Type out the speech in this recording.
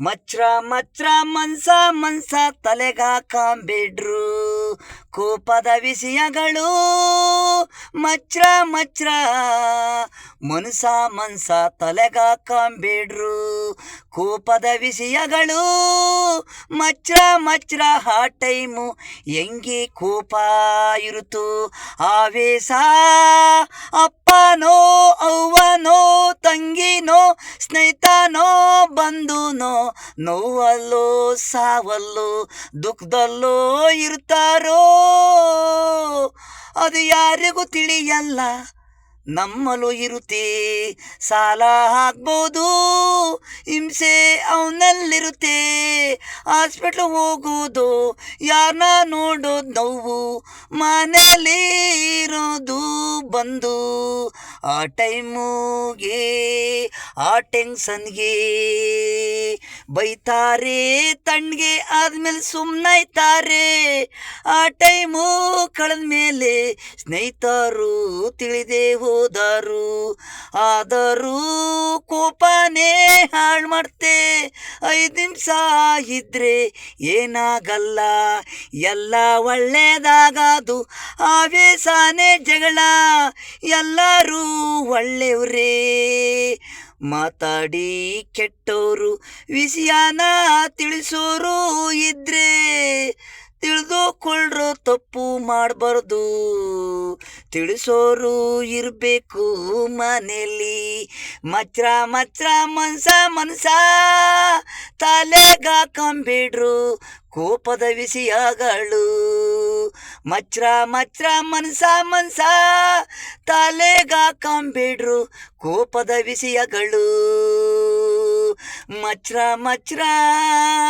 ಮಚ್ರ ಮಚ್ರ ಮನ್ಸ ಮನ್ಸ ತಲೆಗಾಕಂಬಿಡ್ರು ಕೋಪದ ವಿಷಯಗಳು ಮಚ್ರ ಮಚ್ರ ಮನ್ಸ ಮನ್ಸ ತಲೆಗಾಕಂಬಿಡ್ರು ಕೋಪದ ವಿಷಯಗಳು ಮಚ್ರ ಮಚ್ರ ಆ ಟೈಮು ಹೆಂಗೆ ಕೋಪ ಇರುತ್ತು, ಆವೇಶ, ಅಪ್ಪನೋ, ಅವ್ವನೋ, ತಂಗಿನೋ, ಸ್ನೇಹಿತನೋ ಬಂಧುನೋ ನೋವಲ್ಲೋ, ಸಾವಲ್ಲೋ, ದುಃಖದಲ್ಲೋ ಇರ್ತಾರೋ? ಅದು ಯಾರಿಗೂ ತಿಳಿಯಲ್ಲ. ನಮ್ಮಲ್ಲೂ ಇರುತ್ತೆ. ಸಾಲ ಹಾಕ್ಬೋದು ಹಿಂಸೆ ಅವನಲ್ಲಿರುತ್ತೆ. ಹಾಸ್ಪಿಟ್ಲ್ ಹೋಗೋದು ಯಾರನ್ನ ನೋಡೋದು ನೋವು? ಮನೇಲಿ ಇರೋದು ಬಂದು ಆ ಟೈಮುಗೆ ಆ ಟೆನ್ಷನ್ಗೆ ಬೈತಾರೆ ತಣ್ಣಗೆ ಆದ್ಮೇಲೆ ಸುಮ್ಮನಾಯ್ತಾರೆ ಆ ಟೈಮು ಕಳೆದ ಮೇಲೆ ಸ್ನೇಹಿತರು ತಿಳಿದೇ ಹೋದರು. ಆದರೂ ಕೋಪನೇ ಹಾಳು ಮಾಡ್ತೆ. ಐದು ನಿಮಿಷ ಇದ್ರೆ ಏನಾಗಲ್ಲ. ಎಲ್ಲ ಒಳ್ಳೇದಾಗದು. ಆವೇಶಾನೇ ಜಗಳ. ಎಲ್ಲರೂ ಒಳ್ಳೆಯವ್ರೇ. ಮಾತಾಡಿ ಕೆಟ್ಟೋರು, ವಿಷಯನ ತಿಳಿಸೋರು ಇದ್ರೆ ತಿಳಿದುಕೊಳ್ಳ್ರು ತಪ್ಪು ಮಾಡಬಾರ್ದು. ತಿಳಿಸೋರು ಇರಬೇಕು ಮನೆಯಲ್ಲಿ ಮಚ್ರ ಮಚ್ರ ಮನ್ಸ ಮನ್ಸ ತಲೆಗಾಕಂಬಿಡ್ರು ಕೋಪದ ವಿಷಯಗಳು. ಮಚ್ರ ಮಚ್ರ ಮನ್ಸ ಮನ್ಸ ತಲೆಗಾಕಂಬಿಡ್ರು ಕೋಪದ ವಿಷಯಗಳು. ಮಚ್ರ ಮಚ್ರ